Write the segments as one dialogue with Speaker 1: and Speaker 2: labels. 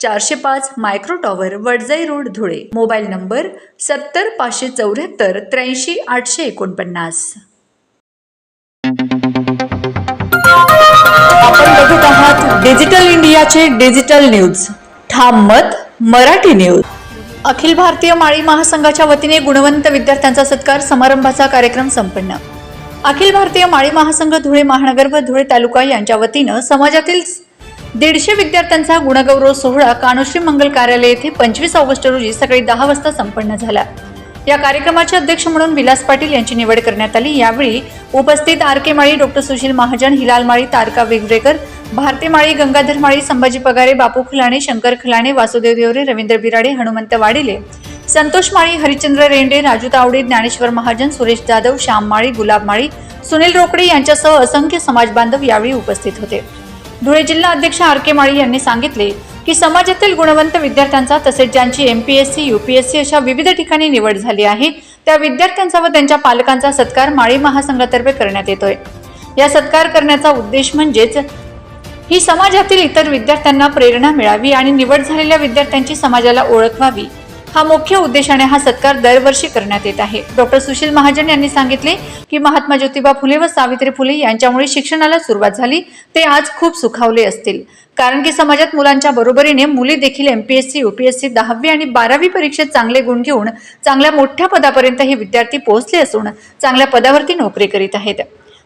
Speaker 1: चारशे पाच micro tower Wadjai road Dhule. Mobile number सत्तर पाचशे चौऱ्याहत्तर त्र्याऐंशी आठशे एकोणपन्नास. आपण बघत आहात डिजिटल इंडियाचे डिजिटल न्यूज. ठाम मत मराठी न्यूज. अखिल भारतीय माळी महासंघाच्या वतीने गुणवंत विद्यार्थ्यांचा सत्कार समारंभाचा कार्यक्रम संपन्न. अखिल भारतीय माळी महासंघ धुळे महानगर व धुळे तालुका यांच्या वतीनं समाजातील दीडशे विद्यार्थ्यांचा गुणगौरव सोहळा कानुश्री मंगल कार्यालय येथे पंचवीस ऑगस्ट रोजी सकाळी दहा वाजता संपन्न झाला. या कार्यक्रमाचे अध्यक्ष म्हणून विलास पाटील यांची निवड करण्यात आली. यावेळी उपस्थित R K Mali doctor Sushil Mahajan Hilal Mali Taraka Vegvekar Bharati माळी गंगाधर माळी संभाजी पगारे बापू खुलाणे शंकर खुलाणे वासुदेव देवरे रवींद्र बिराडे हनुमंत वाडिले संतोष माळी हरिचंद्र रेंडे राजू तावडे ज्ञानेश्वर महाजन सुरेश जाधव श्याम माळी गुलाब माळी सुनील रोकडे यांच्यासह असंख्य समाज बांधव यावेळी उपस्थित होते. धुळे जिल्हा अध्यक्ष आर के माळी यांनी सांगितले की समाजातील गुणवंत विद्यार्थ्यांचा तसेच ज्यांची M P S C U P S C अशा विविध ठिकाणी निवड झाली आहे त्या विद्यार्थ्यांचा व त्यांच्या पालकांचा सत्कार माळी महासंघातर्फे करण्यात येतोय. या सत्कार करण्याचा उद्देश म्हणजेच ही समाजातील इतर विद्यार्थ्यांना प्रेरणा मिळावी आणि निवड झालेल्या विद्यार्थ्यांची समाजाला ओळख व्हावी. हा मुख्य उद्देशाने हा सत्कार दरवर्षी करण्यात येत आहे. डॉक्टर सुशील महाजन यांनी सांगितले की महात्मा ज्योतिबा फुले व सावित्री फुले यांच्यामुळे शिक्षणाला सुरुवात झाली. ते आज खूप सुखावले असतील. कारण की समाजात मुलांच्या बरोबरीने मुली देखील एमपीएससी युपीएससी दहावी आणि बारावी परीक्षेत चांगले गुण घेऊन चांगल्या मोठ्या पदापर्यंत हे विद्यार्थी पोहोचले असून चांगल्या पदावरती नोकरी करीत आहेत.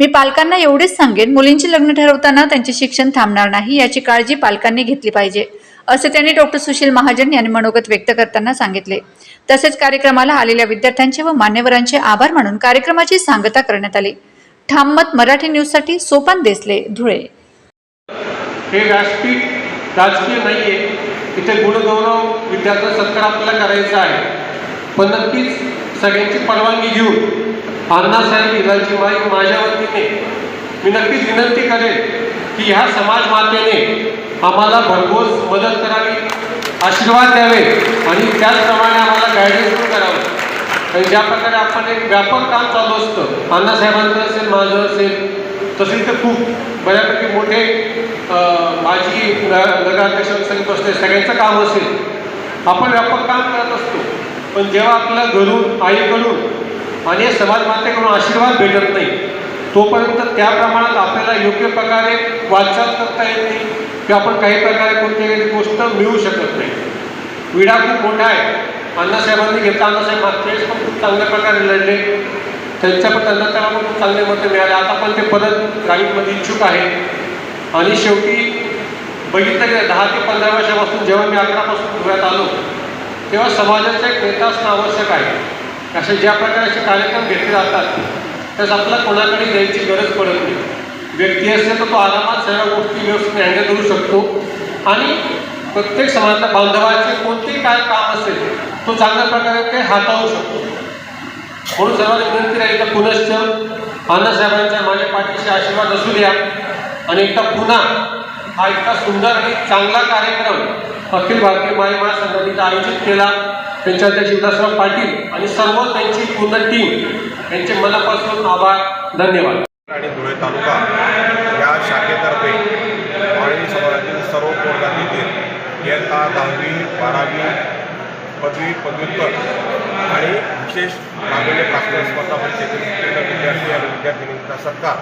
Speaker 1: मी पालकांना एवढेच सांगेन मुलींची लग्न ठरवताना त्यांचे शिक्षण थांबणार नाही याची काळजी पालकांनी घेतली पाहिजे. असे त्यांनी डॉक्टर सुशील महाजन यांनी मनोगत व्यक्त करताना सांगितले. तसेच कार्यक्रमाला आलेल्या विद्यार्थ्यांचे व मान्यवरांचे आभार मानून कार्यक्रमाची सांगता करण्यात आली. ठाममत मराठी न्यूजसाठी सोपान देसले धुळे.
Speaker 2: हे व्यासपीठ राजकीय नाही आहे इथे गुणगौरव विद्यार्थ्यांचा सत्कार आपल्याला करायचा आहे. पण नक्कीच सगळ्यांची परवानगी घेऊन अण्णासाहेब हिलालची माई माझ्या वतीने मी नक्कीच विनंती करेन की ह्या समाज मातेने आम्हाला भरघोस मदत करावी आशीर्वाद द्यावे आणि त्याचप्रमाणे आम्हाला गायडन्स पण करावं. आणि ज्या प्रकारे आपण एक व्यापक काम चालू असतं अण्णासाहेबांचं असेल माझं असेल तसे तर खूप बऱ्यापैकी मोठे माजी न- नगराध्यक्ष सगळे असते सगळ्यांचं काम असेल. आपण व्यापक काम करत असतो पण जेव्हा आपल्याला घरून आईकडून आणि समाज मातेकडून आशीर्वाद भेटत नाही तोपर्यंत त्या प्रमाणात आपल्याला योग्य प्रकारे वाटचाल करता येत नाही किंवा आपण काही प्रकारे कोणत्याही गोष्ट मिळू शकत नाही. विडा खूप मोठा आहे. अण्णासाहेबांनी घेतला अण्णासाहेब मागच्या पण खूप चांगल्या प्रकारे लढले. त्यांच्या पण त्यांना त्याला पण खूप चांगले मतं मिळाले. आता पण ते परत राईटमध्ये इच्छुक आहे आणि शेवटी बघितलं गेलं दहा ते पंधरा वर्षापासून जेव्हा मी अकरापासून धुळ्यात आलो तेव्हा समाजाचा एक नेता असणं आवश्यक आहे. असे ज्या प्रकारचे कार्यक्रम घेतले जातात त्यास आपल्याला कोणाकडे द्यायची गरज पडत नाही. व्यक्ती असेल तर तो आरामात सर्व गोष्टी व्यवस्थित हँडल करू शकतो. आणि प्रत्येक समाजाच्या बांधवाचे कोणतेही काय काम असेल तो चांगल्या प्रकारे ते हाताळू शकतो. म्हणून सर्वांना विनंती राहील तर पुनश्च अण्णासाहेबांच्या माझ्या पाठीशी आशीर्वाद असू द्या. आणि एकदा पुन्हा हा इतका सुंदर आणि चांगला कार्यक्रम अखिल भारतीय माय महासंघटनेचा आयोजित केला. त्यांच्या अध्यक्ष विलासराव पाटील आणि सर्व त्यांची पूर्ण टीम यांचे मनापासून आभार धन्यवाद.
Speaker 3: आणि धुळे तालुका या शाखेतर्फे माळी समाजातील सर्व पोरगांतील इयत्ता दहावी बारावी पदवी पदव्युत्तर आणि विशेष नागरिक प्राथमिक स्पर्धा परीक्षेतील विद्यार्थी आणि विद्यार्थिनींचा सत्कार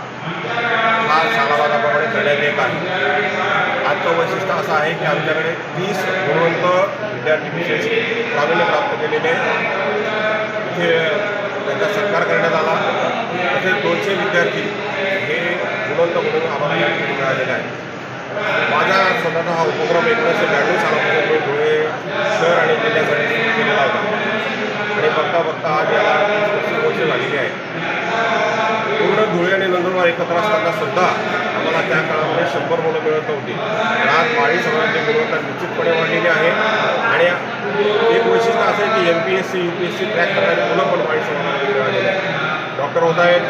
Speaker 3: हा शालावादाप्रमाणे करण्यात येत आहे. आजचं वैशिष्ट्य असं आहे की आमच्याकडे तीस गुणवंत विद्यार्थी विशेष प्राविण्य प्राप्त केलेले इथे त्यांचा सत्कार करण्यात आला. तसेच दोनशे विद्यार्थी हे गुणवंत म्हणून आम्हाला या ठिकाणी मिळालेले आहेत. माझा स्वतःचा हा उपक्रम एकोणीसशे ब्याण्णव सालापासून मी धुळे शहर आणि जिल्ह्यासाठी सुरू केलेला होता. आणि बघता बघता आज याला पस्तीस वर्ष झालेली आहे पूर्ण धुळे आणि नंदुरबार एकत्र असताना सुद्धा आम्हाला त्या काळामध्ये शंभर मुलं मिळत नव्हती. आज माळी समाजाची गुणवत्ता निश्चितपणे वाढलेली आहे. आणि एक वैशिष्ट्य असं आहे की M P S C U P S C crack करणारी मुलं पण माळी समाजामध्ये डॉक्टर होत आहेत.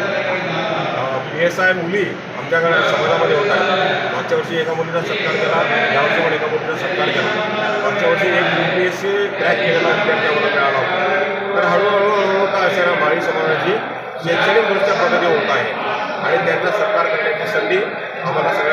Speaker 3: पी एस आय मुली आमच्याकडे समाजामध्ये होत आहेत. मागच्या वर्षी एका मुलीचा सत्कार केला. यावर्षी पण एका मुलीचा सत्कार केला. मागच्या वर्षी एक U P S C crack केलेला विद्यार्थी आम्हाला मिळाला होता. तर हळूहळू हळूहळू काय असणाऱ्या माळी समाजाची शैक्षणिकदृष्ट्या प्रगती होत आहे. आणि त्यांचा सत्कार करण्याची संधी आम्हाला सगळ्या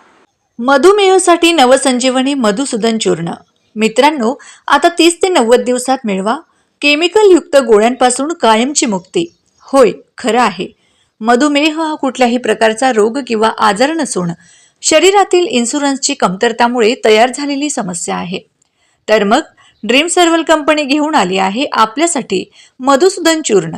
Speaker 1: मधुमेहासाठी नवसंजीवनी मधुसूदन चूर्ण. मित्रांनो आता तीस ते नव्वद दिवसात मिळवा. केमिकलयुक्त गोळ्यांपासून कायमची मुक्ती. होय खरं आहे. मधुमेह हा कुठल्याही प्रकारचा रोग किंवा आजार नसून शरीरातील इन्शुरन्सची कमतरतामुळे तयार झालेली समस्या आहे. तर मग ड्रीम सर्वल कंपनी घेऊन आली आहे आपल्यासाठी मधुसूदन चूर्ण.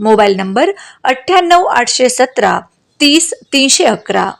Speaker 1: मोबाईल नंबर अठ्ठ्याण्णव आठशे सतरा तीस तीनशे अकरा.